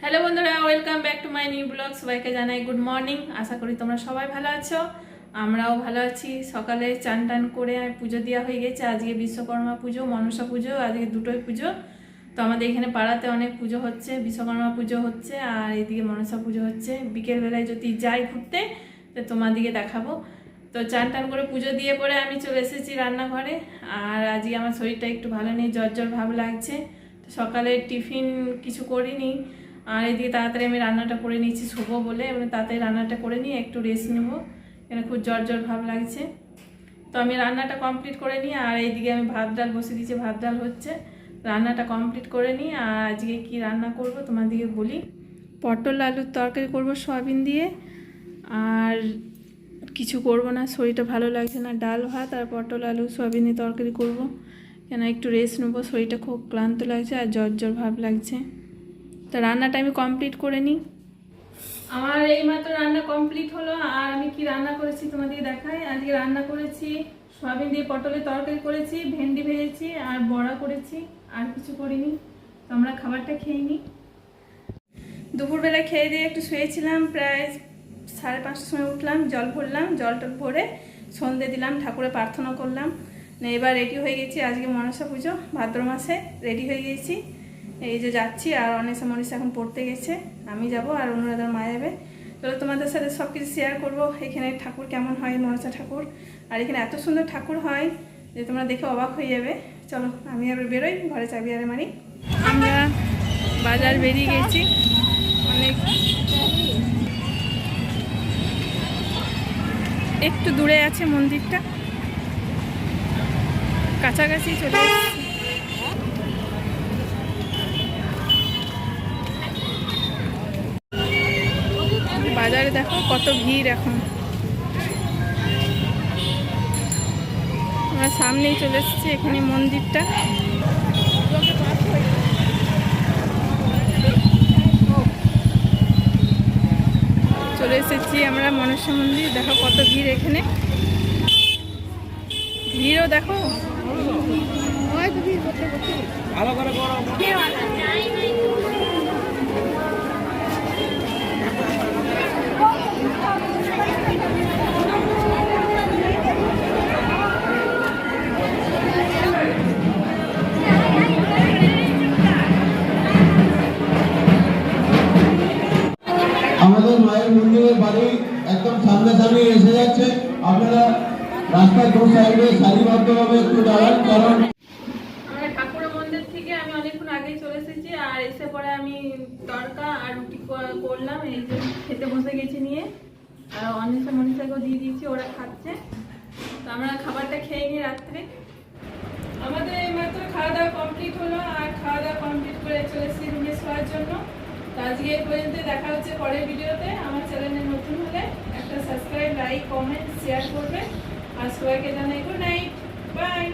Hello বন্ধুরা welcome back to my new blog সবাইকে জানাই গুড মর্নিং আশা করি তোমরা সবাই ভালো আছো। আমরাও ভালো আছি। সকালে চান টান করে পুজো দেওয়া হয়ে গেছে। আজকে বিশ্বকর্মা পুজো, মনসা পুজো, আজকে দুটোই পুজো। তো আমাদের এখানে পাড়াতে অনেক পুজো হচ্ছে, বিশ্বকর্মা পুজো হচ্ছে আর এদিকে মনসা পুজো হচ্ছে। বিকেলবেলায় যদি যাই ঘুরতে, তো তোমাদিকে দেখাবো। তো চান টান করে পুজো দিয়ে পরে আমি চলে এসেছি রান্নাঘরে। আর আজকে আমার শরীরটা একটু ভালো নেই, জ্বর জ্বর ভাব লাগছে। তো সকালে টিফিন কিছু করিনি। আর এদিকে তাড়াতাড়ি আমি রান্নাটা করে নিয়েছি শুভ বলে। আমি তাড়াতাড়ি রান্নাটা করে নিয়ে একটু রেস্ট নেব। এখানে খুব জ্বর জ্বর ভাব লাগছে। তো আমি রান্নাটা কমপ্লিট করে নিই আর এইদিকে আমি ভাত ডাল বসে দিয়েছি, ভাত ডাল হচ্ছে। রান্নাটা কমপ্লিট করে নিই আর আজকে কি রান্না করব তোমাদেরকে বলি। পটল আলুর তরকারি করব সয়াবিন দিয়ে। আর কিছু করব না, শরীরটা ভালো লাগছে না, ডাল, ভাত আর পটল আলু সয়াবিনের তরকারি করব। কেন একটু রেস্ট নেব, শরীরটা খুব ক্লান্ত লাগছে আর জ্বর জ্বর ভাব লাগছে। তো রান্নাটা আমি কমপ্লিট করে নিই। আমার এইমাত্র রান্না কমপ্লিট হলো, আর আমি কি রান্না করেছি তোমাদের দেখাই। আজকে রান্না করেছি, সয়াবিন দিয়ে পটলের তরকারি করেছি, ভেন্ডি ভেজেছি, আর বড়া করেছি, আর কিছু করিনি। তো আমরা খাবারটা খেয়ে নিই। দুপুরবেলা খেয়ে দিয়ে একটু শুয়েছিলাম, প্রায় সাড়ে পাঁচটার সময় উঠলাম, জল ভরলাম, জল টল ভরে সন্ধে দিলাম ঠাকুরে প্রার্থনা করলাম। এবার রেডি হয়ে গেছি আজকে মনসা পুজো, ভাদ্র মাসে রেডি হয়ে গেছি। এই যে যাচ্ছি, আর অনেসা মনীষা এখন পড়তে গেছে। আমি যাব আর অনুরাধার মা যাবে। তো তোমাদের সাথে সব কিছু শেয়ার করব, এখানে ঠাকুর কেমন হয়, মনসা ঠাকুর। আর এখানে এত সুন্দর ঠাকুর হয় যে তোমরা দেখে অবাক হয়ে যাবে। চলো, আমি আবার বেরোই, ঘরে চাবি আরে মারি। আমরা বাজার বেরিয়ে গেছি। অনেক একটু দূরে আছে মন্দিরটা। কাছাকাছি চলে এসেছি। বাজারে দেখো কত ভিড় এখন। আমরা সামনেই চলে এসেছি এখানে মন্দিরটা। চলে এসেছি আমরা মনসা মন্দির দেখো কত ভিড় এখানে। ভিড়ও দেখো। ভালো করে আমাদের মায়ের মন্দিরের বাড়ি একদম সামনাসামনি এসে যাচ্ছে। আপনারা রাস্তার দু সাইডে সারিবদ্ধভাবে একটু দাঁড়ান, কারণ আর এসে পরে আমি তড়কা আর রুটি করলাম, এই খেতে বসে গেছি নিয়ে। আর অনিশা দিয়ে দিয়েছি, ওরা খাচ্ছে। আমরা খাবারটা খেয়ে নিই রাত্রে। আমাদের এই মাত্র খাওয়া দাওয়া কমপ্লিট হলো, আর খাওয়া দাওয়া কমপ্লিট করে চলে এসেছি রুমে শোয়ার জন্য তো আজকে এই পর্যন্ত দেখা হচ্ছে পরের ভিডিওতে। আমার চ্যানেলে নতুন হলে একটা সাবস্ক্রাইব লাইক কমেন্ট শেয়ার করবে আর সবাইকে জানাই গুড নাইট বাই